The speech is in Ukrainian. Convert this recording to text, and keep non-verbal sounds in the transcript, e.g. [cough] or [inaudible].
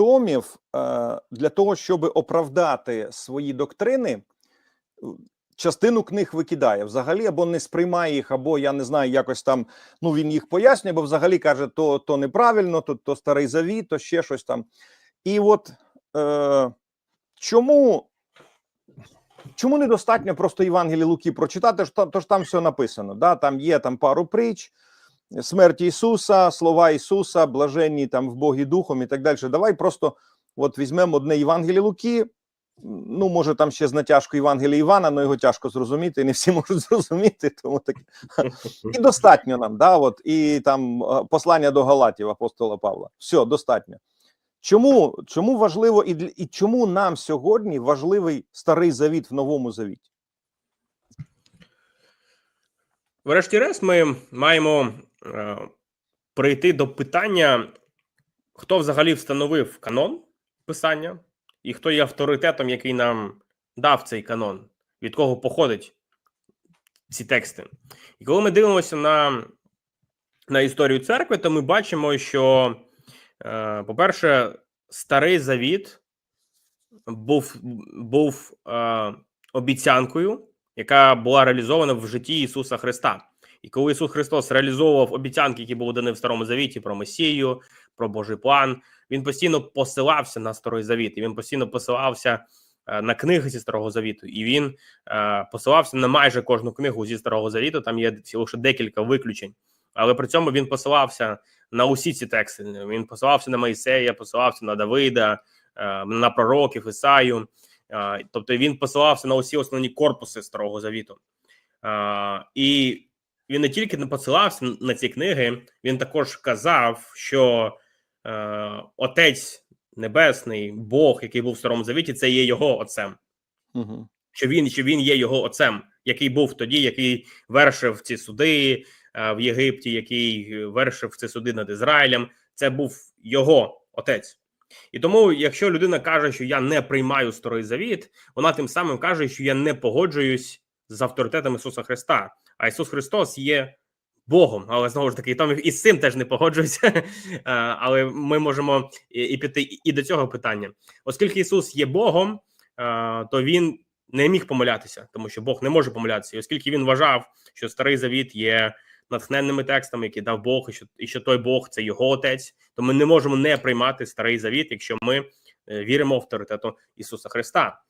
томів е, для того, щоб оправдати свої доктрини, частину книг викидає взагалі, або не сприймає їх, або я не знаю, якось там ну він їх пояснює, бо взагалі каже, то, то неправильно, то, то старий завіт, то ще щось там. І от е, чому? Чому недостатньо просто Євангелії Луки прочитати? То ж там все написано. Да? Там є там пару притч, смерть Ісуса, слова Ісуса, блаженні там в Богі Духом і так далі. Давай просто от візьмемо одне Євангеліє Луки. Ну, може, там ще з натяжкою Євангелія Івана, але його тяжко зрозуміти, не всі [laughs] можуть зрозуміти. Тому так і достатньо нам, да, от, і там е, послання до Галатів апостола Павла. Все, достатньо. Чому, чому важливо і, і чому нам сьогодні важливий старий завіт в новому завіті? Врешті-решт, ми маємо прийти до питання, хто взагалі встановив канон писання, і хто є авторитетом, який нам дав цей канон, від кого походять ці тексти. І коли ми дивимося на, на історію церкви, то ми бачимо, що, е, по-перше, старий завіт був, був е, обіцянкою, яка була реалізована в житті Ісуса Христа. І коли Ісус Христос реалізовував обіцянки, які були дані в Старому Завіті про Месію, про Божий план, він постійно посилався на Старий Завіт, і він постійно посилався е, на книги зі Старого Завіту, і він е, посилався на майже кожну книгу зі Старого Завіту. Там є лише декілька виключень, але при цьому він посилався на усі ці тексти. Він посилався на Моїсея, посилався на Давида, е, на пророків, Ісаю. Тобто він посилався на усі основні корпуси Старого Завіту. І він не тільки не посилався на ці книги, він також казав, що е, Отець Небесний, Бог, який був в Старому Завіті, це є його отцем. Угу. Що він, що він є його отцем, який був тоді, який вершив ці суди е, в Єгипті, який вершив ці суди над Ізраїлем. Це був його отець. І тому, якщо людина каже, що я не приймаю старий завіт, вона тим самим каже, що я не погоджуюсь з авторитетом Ісуса Христа. А Ісус Христос є Богом, але знову ж таки, там і з цим теж не погоджуюся. [laughs] Е, Але ми можемо і, і піти і- і до цього питання, оскільки Ісус є Богом, е, то він не міг помилятися, тому що Бог не може помилятися. І оскільки він вважав, що старий завіт є натхненними текстами, які дав Бог, і що, і що той Бог це його отець, то ми не можемо не приймати старий завіт, якщо ми е, віримо в авторитету Ісуса Христа.